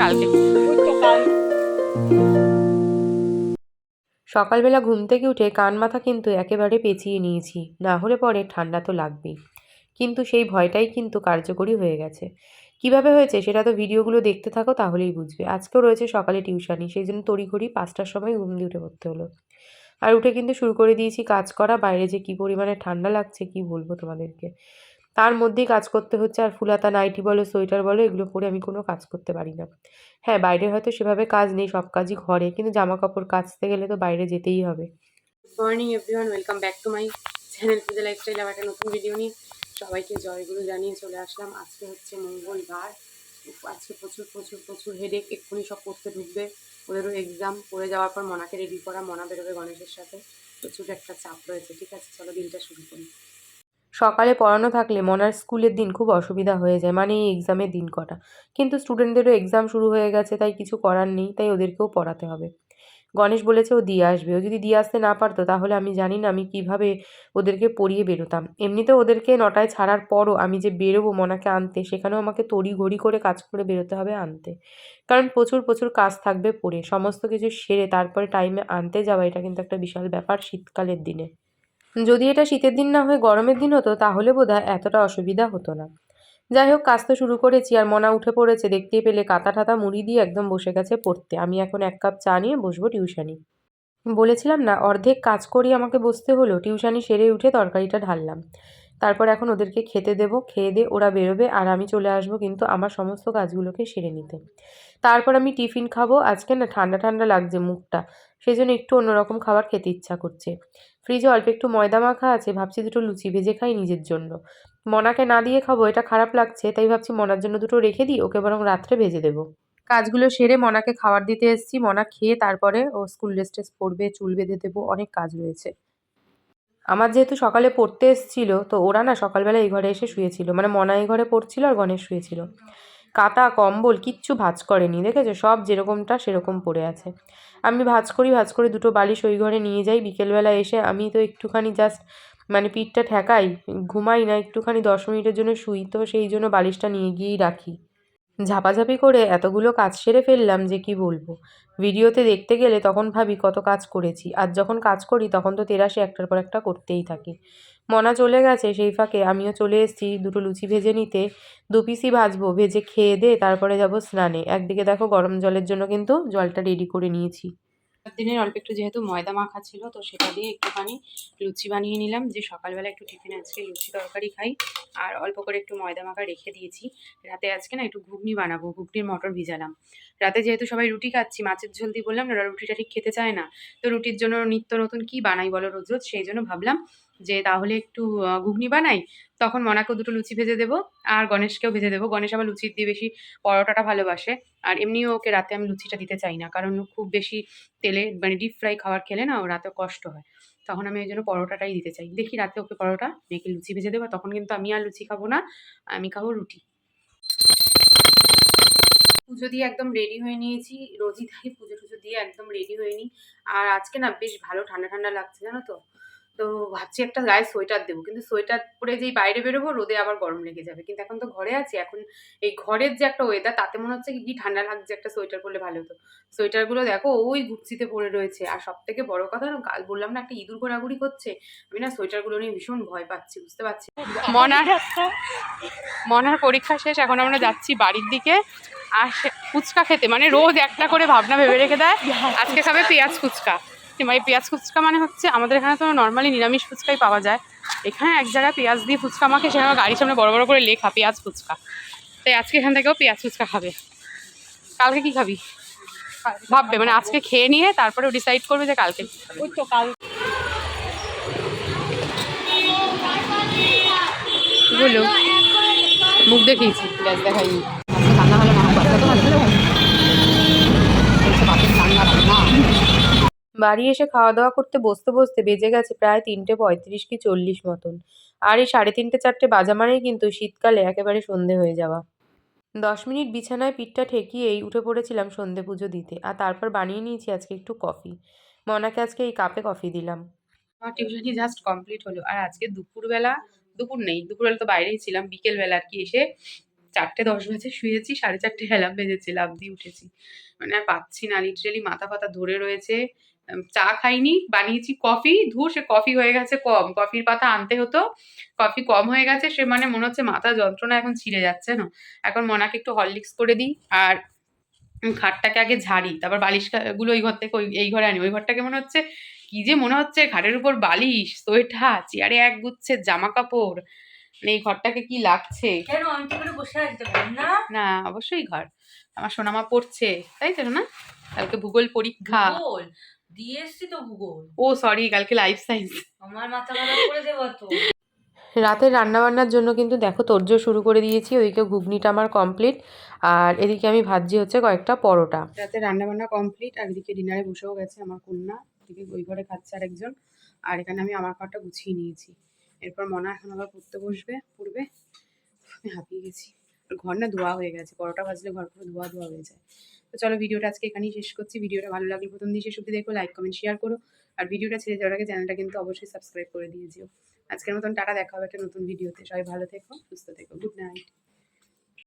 কালকে। সকালবেলা ঘুম থেকে উঠে কান মাথা কিন্তু একেবারে পেঁচিয়ে নিয়েছি, না হলে পরে ঠান্ডা তো লাগবেই। কিন্তু সেই ভয়টাই কিন্তু কার্যকরী হয়ে গেছে। কীভাবে হয়েছে সেটা তো ভিডিওগুলো দেখতে থাকো, তাহলেই বুঝবে। আজকেও রয়েছে সকালে টিউশনি, সেই জন্য তড়িঘড়ি পাঁচটার সময় ঘুম দিয়ে উঠে পড়তে হলো। আর উঠে কিন্তু শুরু করে দিয়েছি কাজ করা, বাইরে যে কী পরিমাণে ঠান্ডা লাগছে কি বলব তোমাদেরকে। তার মধ্যেই কাজ করতে হচ্ছে, আর ফুলাতা নাইটি বলো, সোয়েটার বলো, এগুলো পরে আমি কোনো কাজ করতে পারি না। হ্যাঁ বাইরে হয়তো সেভাবে কাজ নেই, সব কাজই ঘরে, কিন্তু জামা কাপড় কাচতে গেলে তো বাইরে যেতেই হবে। Morning everyone welcome back to my channel Pujo lifestyle আবার একটা নতুন ভিডিও নিয়ে। সবাইকে জয়গুরু জানিয়ে চলে আসলাম। আজকে হচ্ছে মঙ্গলবার। আজকে প্রচুর প্রচুর প্রচুর হেডেক এক্ষুনি সব পড়তে ঢুকবে। ওদেরও এক্সাম পড়ে যাওয়ার পর মনাকে রেডি করা, মনা বেরোবে গণেশের সাথে। প্রচুর একটা চাপ রয়েছে, ঠিক আছে? চলো দিনটা শুরু করি। সকালে পড়ানো থাকলে মনার স্কুলের দিন খুব অসুবিধা হয়ে যায় মানে এই এক্সামের দিন কটা। কিন্তু স্টুডেন্টদেরও এক্সাম শুরু হয়ে গেছে, তাই কিছু করার নেই, তাই ওদেরকেও পড়াতে হবে। গণেশ বলেছে ও দিয়ে আসবে, ও যদি দিয়ে আসতে না পারতো তাহলে আমি জানি না আমি কীভাবে ওদেরকে পড়িয়ে বেরোতাম। এমনিতেও ওদেরকে নটায় ছাড়ার পরও আমি যে বেরোবো মনাকে আনতে, সেখানেও আমাকে তড়ি ঘড়ি করে কাজ করে বেরোতে হবে আনতে। কারণ প্রচুর প্রচুর কাজ থাকবে পড়ে, সমস্ত কিছু সেরে তারপরে টাইমে আনতে যাওয়া, এটা কিন্তু একটা বিশাল ব্যাপার শীতকালের দিনে। যদি এটা শীতের দিন না হয়ে গরমের দিন হতো, তাহলে বোধহয় এতটা অসুবিধা হতো না। যাই হোক, কাজ তো শুরু করেছি আর মনা উঠে পড়েছে। দেখতে পেলে কাতা ঠাতা মুড়ি দিয়ে একদম বসে গেছে পড়তে। আমি এখন এক কাপ চা নিয়ে বসবো টিউশানি। বলেছিলাম না, অর্ধেক কাজ করি আমাকে বসতে হলো, টিউশানি সেরে উঠে তরকারিটা ঢাললাম। তারপর এখন ওদেরকে খেতে দেবো, খেয়ে দিয়ে ওরা বেরোবে আর আমি চলে আসব কিন্তু আমার সমস্ত কাজগুলোকে সেরে নিতে। তারপর আমি টিফিন খাব। আজকে না ঠান্ডা ঠান্ডা লাগছে মুখটা সেই জন্য একটু অন্যরকম খাবার খেতে ইচ্ছা করছে। ফ্রিজে অল্প একটু ময়দা মাখা আছে, ভাবছি দুটো লুচি ভেজে খাই নিজের জন্য। মনাকে না দিয়ে খাব, এটা খারাপ লাগছে, তাই ভাবছি মনার জন্য দুটো রেখে দিই, ওকে বরং রাত্রে ভেজে দেবো। কাজগুলো সেরে মনাকে খাবার দিতে এসেছি, মনা খেয়ে তারপরে ও স্কুল ড্রেস ট্রেস পরবে, চুল বেঁধে দেবো, অনেক কাজ রয়েছে। আমার যেহেতু সকালে পড়তে এসেছিল, তো ওরা না সকালবেলা এই ঘরে এসে শুয়েছিল মানে মনা এই ঘরে পড়ছিল আর গণেশ শুয়েছিল। কাঁথা কম্বল কিচ্ছু ভাঁজ করেনি। দেখেছ? সব যেরকমটা সেরকম পড়ে আছে। আমি ভাঁজ করি, ভাঁজ করে দুটো বালিশ ওই ঘরে নিয়ে যাই। বিকেলবেলা এসে আমি তো একটুখানি জাস্ট মানে পিঠটা ঠেকাই, ঘুমাই না, একটুখানি দশ মিনিটের জন্য শুই, তো সেই জন্য বালিশটা নিয়ে গিয়েই রাখি। ঝাপাঝাপি করে এতগুলো কাজ সেরে ফেললাম যে কি বলব? ভিডিওতে দেখতে গেলে তখন ভাবি কত কাজ করেছি, আর যখন কাজ করি তখন তো তেরাশি একটার পর একটা করতেই থাকি। মনা চলে গেছে, সেই ফাঁকে আমিও চলে এসেছি, দুটো লুচি ভেজে নিতে। দু পিসি ভাজবো, ভেজে খেয়ে দে, তারপরে যাব স্নানে। একদিকে দেখো গরম জলের জন্য কিন্তু জলটা রেডি করে নিয়েছি। দিনের অল্প একটু যেহেতু ময়দা মাখা ছিল, তো সেটা দিয়ে একটুখানি লুচি বানিয়ে নিলাম। যে সকালবেলা একটু টিফিন আজকে লুচি তরকারি খাই, আর অল্প করে একটু ময়দা মাখা রেখে দিয়েছি। রাতে আজকে না একটু ঘুগনি বানাবো, ঘুগনির মটর ভিজালাম। রাতে যেহেতু সবাই রুটি খাচ্ছি, মাছের ঝোল দিয়ে বললাম, না রুটিটা ঠিক খেতে চায় না। তো রুটির জন্য নিত্য নতুন কি বানাই বলো রোজ রোজ? সেই জন্য ভাবলাম যে তাহলে একটু ঘুগনি বানাই, তখন মনাকেও দুটো লুচি ভেজে দেবো, আর গণেশকেও ভেজে দেবো। গণেশ আবার লুচির দিয়ে বেশি পরোটাটা ভালোবাসে, আর এমনিও ওকে রাতে আমি লুচিটা দিতে চাই না, কারণ খুব বেশি তেলে মানে ডিপ ফ্রাই খাবার খেলে না, ও রাতে কষ্ট হয়। তখন আমি ওই জন্য পরোটাটাই দিতে চাই। দেখি রাতে ওকে পরোটা, মেয়েকে লুচি ভেজে দেবো, তখন কিন্তু আমি আর লুচি খাব না, আমি খাব রুটি। পুজো দিয়ে একদম রেডি হয়ে নিয়েছি, রোজই তাই পুজো টুজো দিয়ে একদম রেডি হয়ে নিই আর আজকে না বেশ ভালো ঠান্ডা ঠান্ডা লাগছে, জানো তো? তো ভাবছি একটা গায়ে সোয়েটার দেবো। কিন্তু সোয়েটার পরে যেই বাইরে বেরোবো, রোদে আবার গরম লেগে যাবে। কিন্তু এখন তো ঘরে আছি। এখন এই ঘরের যে একটা ওয়েদার তাতে মনে হচ্ছে কি ঠান্ডা লাগছে একটা সোয়েটার পরলে ভালো হতো। সোয়েটারগুলো দেখো, ওই গুচ্ছিতে পড়ে রয়েছে। আর সব থেকে বড় কথা কাল বললাম না, একটা ইঁদুর ঘোরাঘুরি করছে। আমি না সোয়েটারগুলো নিয়ে ভীষণ ভয় পাচ্ছি, বুঝতে পারছি মনার মনার পরীক্ষা শেষ, এখন আমরা যাচ্ছি বাড়ির দিকে। আর ফুচকা খেতে মানে রোজ একটা করে ভাবনা ভেবে রেখে দেয়। আজকে খাবে পেঁয়াজ ফুচকা। মানে পেঁয়াজ ফুচকা মানে হচ্ছে আমাদের এখানে তো নর্মালি নিরামিষ ফুচকাই পাওয়া যায়। এখানে এক জায়গায় পেঁয়াজ দিয়ে ফুচকা আমাকে সেখানে গাড়ির সামনে বড় বড় করে লেখা পেঁয়াজ ফুচকা। তাই আজকে এখান থেকেও পেঁয়াজ ফুচকা খাবে। কালকে কি খাবি? ভাববে মানে আজকে খেয়ে নিয়ে তারপরে ডিসাইড করবে যে কালকে। ওই তো কাল। বলো মুখ দেখিয়েছি। গ্যাস দেখাইনি বাড়ি এসে খাওয়া দাওয়া করতে বসতে বসতে বেজে গেছে প্রায় তিনটে পঁয়ত্রিশ কি চল্লিশ মতন। আর এই সাড়ে তিনটে চারটে বাজা মানেই কিন্তু শীতকালে একেবারে সন্ধে হয়ে যাওয়া। দশ মিনিট বিছানায় পিঠটা ঠেকিয়েই উঠে পড়েছিলাম সন্ধে পুজো দিতে, আর তারপর বানিয়ে নিয়েছি আজকে একটু কফি। মনাকে আজকে এই কাপে কফি দিলাম। আমার টিউশনই জাস্ট কমপ্লিট হলো, আর আজকে দুপুরবেলা, দুপুর নেই, দুপুরবেলা তো বাইরেই ছিলাম, বিকেলবেলা আর কি এসে চারটে দশ বাজে শুয়েছি, সাড়ে চারটে অ্যালার্ম বেজেছে লাভ দিয়ে উঠেছি। মানে আর পাচ্ছি না লিটারেলি মাথা ফাতা ধরে রয়েছে। চা খাইনি, বানিয়েছি কফি ধু সে কফি হয়ে গেছে কম। কফির পাতা আনতে হতো কফি কম হয়ে গেছে, সে মানে মনে হচ্ছে মাথা যন্ত্রণা এখন ছিঁড়ে যাচ্ছে না। এখন মনাকে একটু হরলিক্স করে দিই, আর খাটটাকে আগে ঝাড়ি, তারপর বালিশগুলো ওই ঘর থেকে ওই, এই ঘরে আনি। ওই ঘরটাকে মনে হচ্ছে কি যে মনে হচ্ছে ঘাটের উপর বালিশ, সোয়েটার, চেয়ারে এক গুচ্ছে, জামা কাপড় মানে এই ঘরটাকে কি লাগছে? কেন? আমি তো করে বসে আছি তো ঘর না? না অবশ্যই ঘর। আমার সোনামা পড়ছে তাই তো না কালকে ভূগোল পরীক্ষা। ভূগোল? দিয়ে এসছি তো ভূগোল। ও সরি কালকে লাইফ সায়েন্স আমার মাথা খারাপ করে দেবো তো। রাতের রান্নাবান্নার জন্য কিন্তু দেখো তোড়জোড় শুরু করে দিয়েছি ওইদিকে ঘুগনিটা আমার কমপ্লিট আর এদিকে আমি ভাজি হচ্ছে কয়েকটা পরোটা। রাতে রান্না বান্না কমপ্লিট আর এদিকে ডিনারে বসেও গেছে আমার কন্যা এদিকে ওই ঘরে খাচ্ছে আরেকজন আর এখানে আমি আমার খাওয়াটা গুছিয়ে নিয়েছি। এরপর মনা এখন আবার পড়তে বসবে, পড়বে। আমি হাঁপিয়ে গেছি। ঘর না ধোয়া হয়ে গেছে, পরোটা ভাজলে ঘর পুরো ধোয়া ধোয়া হয়ে যায়। তো চলো ভিডিওটা আজকে এখানেই শেষ করছি। ভিডিওটা ভালো লাগলে প্রথম দিয়ে শেষ অব্দি দেখো লাইক কমেন্ট শেয়ার করো। আর ভিডিওটা ছেড়ে যাওয়ার আগে চ্যানেলটা কিন্তু অবশ্যই সাবস্ক্রাইব করে দিয়ে দিয়েছিও আজকের মতন টাটা, দেখা হবে একটা নতুন ভিডিওতে সবাই ভালো থেকো, সুস্থ থেকো গুড নাইট